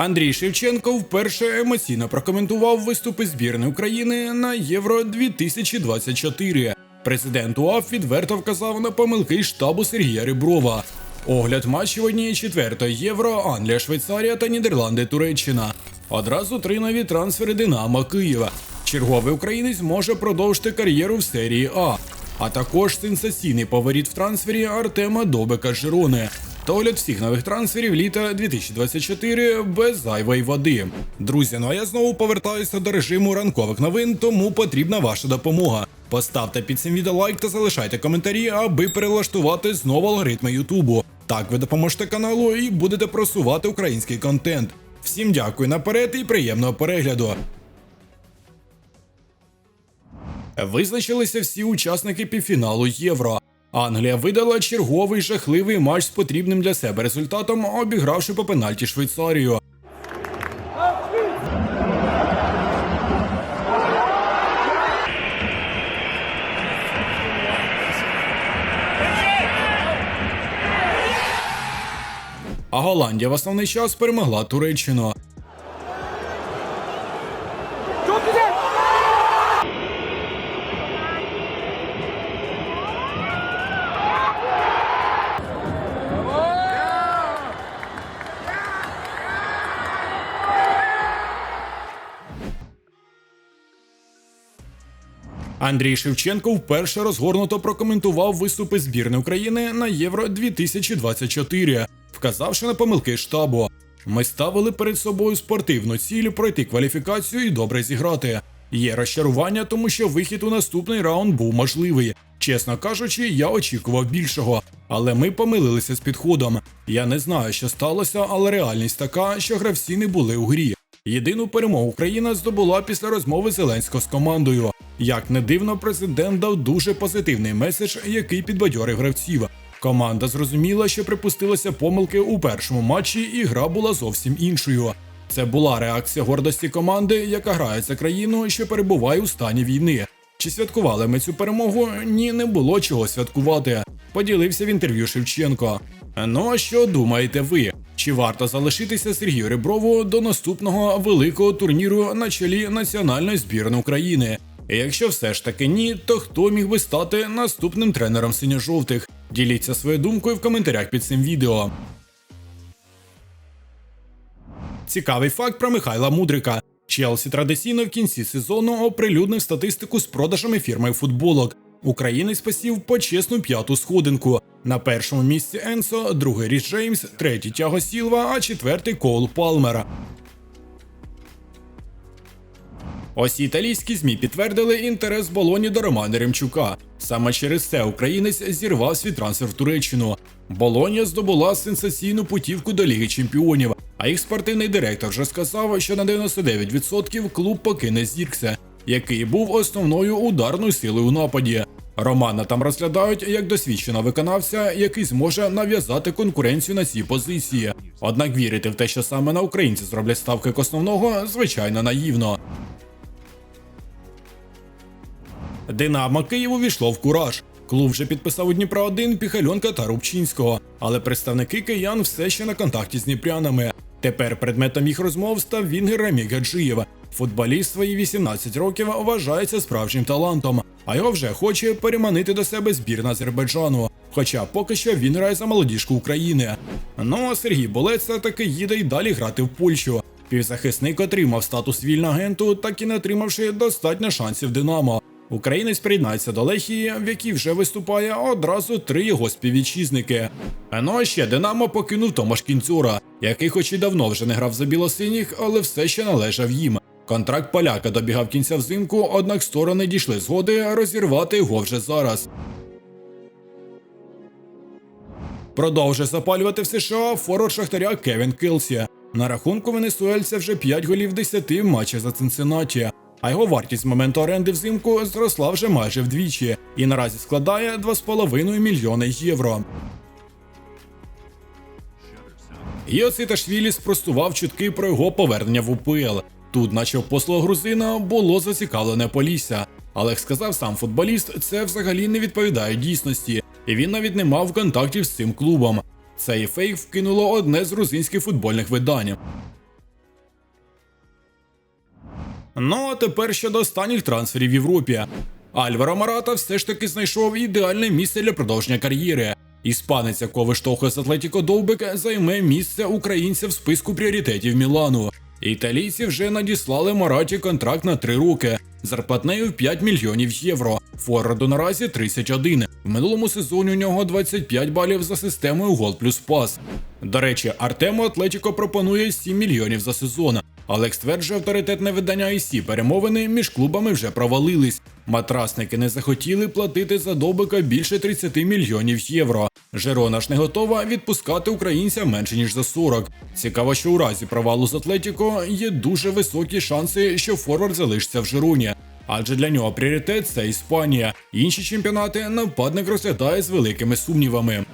Андрій Шевченко вперше емоційно прокоментував виступи збірної України на Євро 2024. Президент УАФ відверто вказав на помилки штабу Сергія Риброва. Огляд матчів однієї четвертої євро, Англія, Швейцарія та Нідерланди, Туреччина. Одразу три нові трансфери Динамо Києва. Черговий українець може продовжити кар'єру в серії А, а також сенсаційний поворіт в трансфері Артема Добика Жирони. Та огляд всіх нових трансферів літа 2024 без зайвої води. Друзі, ну а я знову повертаюся до режиму ранкових новин, тому потрібна ваша допомога. Поставте під цим відео лайк та залишайте коментарі, аби перелаштувати знову алгоритми Ютубу. Так ви допоможете каналу і будете просувати український контент. Всім дякую наперед і приємного перегляду. Визначилися всі учасники півфіналу Євро. Англія видала черговий жахливий матч з потрібним для себе результатом, обігравши по пенальті Швейцарію. А Голландія в основний час перемогла Туреччину. Андрій Шевченко вперше розгорнуто прокоментував виступи збірної України на Євро 2024, вказавши на помилки штабу. Ми ставили перед собою спортивну ціль пройти кваліфікацію і добре зіграти. Є розчарування, тому що вихід у наступний раунд був можливий. Чесно кажучи, я очікував більшого, але ми помилилися з підходом. Я не знаю, що сталося, але реальність така, що гравці не були у грі. Єдину перемогу Україна здобула після розмови Зеленського з командою. Як не дивно, президент дав дуже позитивний меседж, який підбадьорив гравців. Команда зрозуміла, що припустилася помилки у першому матчі, і гра була зовсім іншою. Це була реакція гордості команди, яка грає за країну, що перебуває у стані війни. Чи святкували ми цю перемогу? Ні, не було чого святкувати. Поділився в інтерв'ю Шевченко. Ну а що думаєте ви? Чи варто залишитися Сергію Реброву до наступного великого турніру на чолі національної збірної України? І Якщо все ж таки ні, то хто міг би стати наступним тренером синьо-жовтих? Діліться своєю думкою в коментарях під цим відео. Цікавий факт про Михайла Мудрика. Челсі традиційно в кінці сезону оприлюднив статистику з продажами фірми футболок. Українець посів почесну п'яту сходинку. На першому місці Енсо, другий Ріс Джеймс, третій Тяго Сілва, а четвертий Коул Палмера. Ось італійські змі підтвердили інтерес Болоні до Романа Ремчука. Саме через це українець зірвав свій трансфер в Туреччину. Болонія здобула сенсаційну путівку до Ліги Чемпіонів. А їх спортивний директор вже сказав, що на 99% клуб покине Зірксе, який був основною ударною силою у нападі. Романа там розглядають як досвідченого виконавця, який зможе нав'язати конкуренцію на цій позиції. Однак вірити в те, що саме на українці зроблять ставки як основного, звичайно наївно. Динамо Київ увійшло в кураж. Клуб вже підписав у Дніпра 1 Піхальонка та Рубчинського, але представники киян все ще на контакті з дніпрянами. Тепер предметом їх розмов став Вінгер Рамік Гаджиєв. Футболіст свої 18 років вважається справжнім талантом, а його вже хоче переманити до себе збірна Азербайджану. Хоча поки що він грає за молодіжку України. Ну а Сергій Болеца таки їде й далі грати в Польщу. Півзахисник отримав статус вільного агенту, так і не отримавши достатньо шансів Динамо. Українець приєднається до Лехії, в якій вже виступає одразу три його співвітчизники. Ну а ще Динамо покинув Томаш Кінцюра, який хоч і давно вже не грав за білосиніх, але все ще належав їм. Контракт поляка добігав кінця взимку, однак сторони дійшли згоди розірвати його вже зараз. Продовжує запалювати в США форвард Шахтаря Кевін Килсі. На рахунку венесуельця вже 5 голів в 10 матчах за Цинциннаті. А його вартість з моменту оренди взимку зросла вже майже вдвічі і наразі складає 2,5 мільйони євро. Йоциташвілі спростував чутки про його повернення в УПЛ. Тут, наче в послуг грузина, було зацікавлене Полісся. Але як сказав сам футболіст, це взагалі не відповідає дійсності, і він навіть не мав контактів з цим клубом. Цей фейк вкинуло одне з грузинських футбольних видань. Ну а тепер щодо останніх трансферів в Європі. Альваро Марата все ж таки знайшов ідеальне місце для продовження кар'єри. Іспанець, якого виштовхує з Атлетіко Довбек, займе місце українця в списку пріоритетів Мілану. Італійці вже надіслали Мараті контракт на три роки, зарплатнею в 5 мільйонів євро. Форварду наразі 31. В минулому сезоні у нього 25 балів за системою гол плюс пас. До речі, Артему Атлетіко пропонує 7 мільйонів за сезон. Але як стверджує авторитетне видання IC, перемовини між клубами вже провалились. Матрасники не захотіли платити за Добика більше 30 мільйонів євро. Жерона ж не готова відпускати українця менше ніж за 40. Цікаво, що у разі провалу з Атлетіко є дуже високі шанси, що форвард залишиться в Жероні. Адже для нього пріоритет це Іспанія. Інші чемпіонати нападник розглядає з великими сумнівами.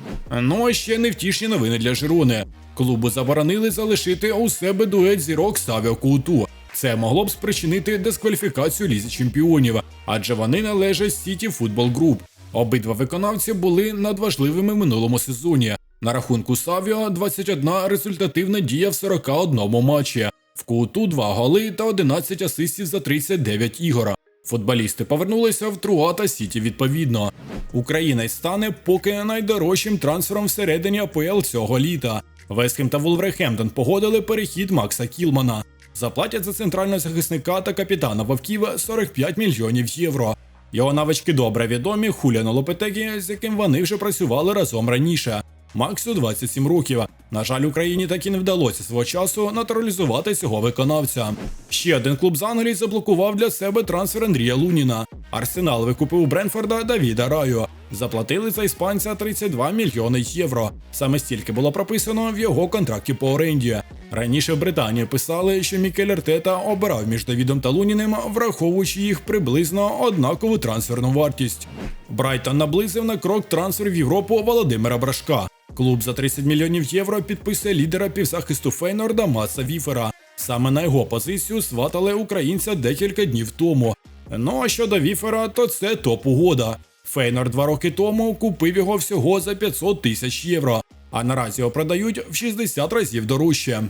Ну а ще невтішні новини для Жирони. Клубу заборонили залишити у себе дует зірок Савіо Куту. Це могло б спричинити дискваліфікацію лізі чемпіонів, адже вони належать Сіті Футбол Груп. Обидва виконавці були надважливими в минулому сезоні. На рахунку Савіо 21 результативна дія в 41 матчі. В Куту 2 голи та 11 асистів за 39 ігор. Футболісти повернулися в Труа та Сіті відповідно. Україна стане поки найдорожчим трансфером всередині АПЛ цього літа. Вестхем та Вулверхемптон погодили перехід Макса Кілмана. Заплатять за центрального захисника та капітана Вовків 45 мільйонів євро. Його навички добре відомі Хуліану Лопетегі, з яким вони вже працювали разом раніше. Максу 27 років. На жаль, Україні так і не вдалося свого часу натуралізувати цього виконавця. Ще один клуб з Англії заблокував для себе трансфер Андрія Луніна. Арсенал викупив Бренфорда Давіда Раю. Заплатили за іспанця 32 мільйони євро. Саме стільки було прописано в його контракті по оренді. Раніше в Британії писали, що Мікель Артета обирав між Давідом та Луніним, враховуючи їх приблизно однакову трансферну вартість. Брайтон наблизив на крок трансфер в Європу Володимира Брашка. Клуб за 30 мільйонів євро підписує лідера півзахисту Фейнорда Маса Віфера. Саме на його позицію сватали українця декілька днів тому. Ну а щодо Віфера, то це топ угода. Фейнор два роки тому купив його всього за 500 тисяч євро, а наразі його продають в 60 разів дорожче.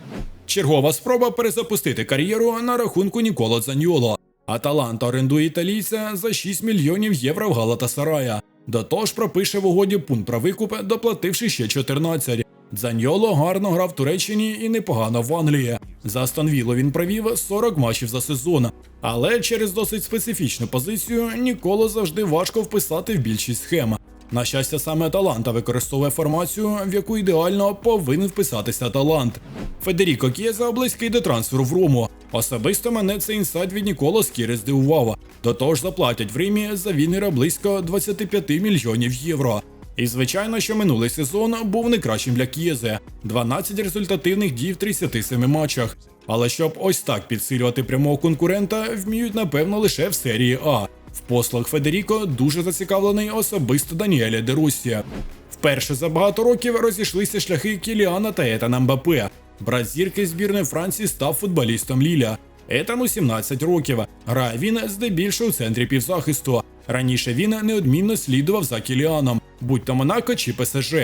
Чергова спроба перезапустити кар'єру на рахунку Ніколо Дзаньоло. Аталанта орендує італійця за 6 мільйонів євро в Галатасарая. До того ж пропише в угоді пункт про викуп, доплативши ще 14. Дзаньоло гарно грав в Туреччині і непогано в Англії. За Астон Віллу він провів 40 матчів за сезон. Але через досить специфічну позицію Ніколо завжди важко вписати в більшість схем. На щастя, саме Аталанта використовує формацію, в яку ідеально повинен вписатися талант. Федеріко Кєза близький до трансферу в Рому. Особисто мене цей інсайт від Ніколо Скіри здивував. До того ж заплатять в Римі за Вінгера близько 25 мільйонів євро. І звичайно, що минулий сезон був не кращим для К'єзе. 12 результативних дій в 37 матчах. Але щоб ось так підсилювати прямого конкурента, вміють напевно лише в серії А. В послуг Федеріко дуже зацікавлений особисто Даніеля Дерусія. Вперше за багато років розійшлися шляхи Кіліана та Етана Мбапе. Брат зірки збірної Франції став футболістом Ліля. Етану 17 років. Грає він здебільшого у центрі півзахисту. Раніше він неодмінно слідував за Кіліаном, будь то Монако чи ПСЖ.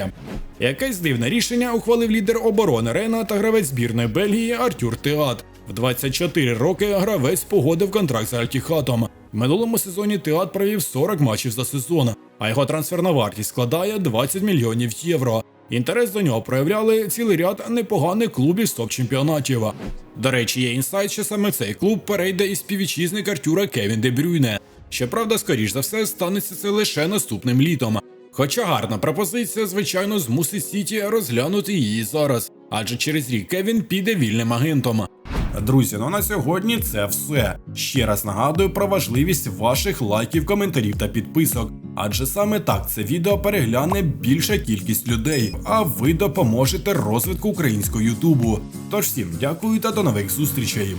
Якесь дивне рішення ухвалив лідер оборони Рена та гравець збірної Бельгії Артюр Теат. В 24 роки гравець погодив контракт з Альтіхатом. В минулому сезоні Теат провів 40 матчів за сезон, а його трансферна вартість складає 20 мільйонів євро. Інтерес до нього проявляли цілий ряд непоганих клубів з топ-чемпіонатів. До речі, є інсайт, що саме цей клуб перейде із співвітчизник Артюра Кевін Де Брюйне. Щоправда, скоріш за все, станеться це лише наступним літом. Хоча гарна пропозиція, звичайно, змусить Сіті розглянути її зараз, адже через рік Кевін піде вільним агентом. Друзі, ну на сьогодні це все. Ще раз нагадую про важливість ваших лайків, коментарів та підписок. Адже саме так це відео перегляне більша кількість людей, а ви допоможете розвитку українського Ютубу. Тож всім дякую та до нових зустрічей.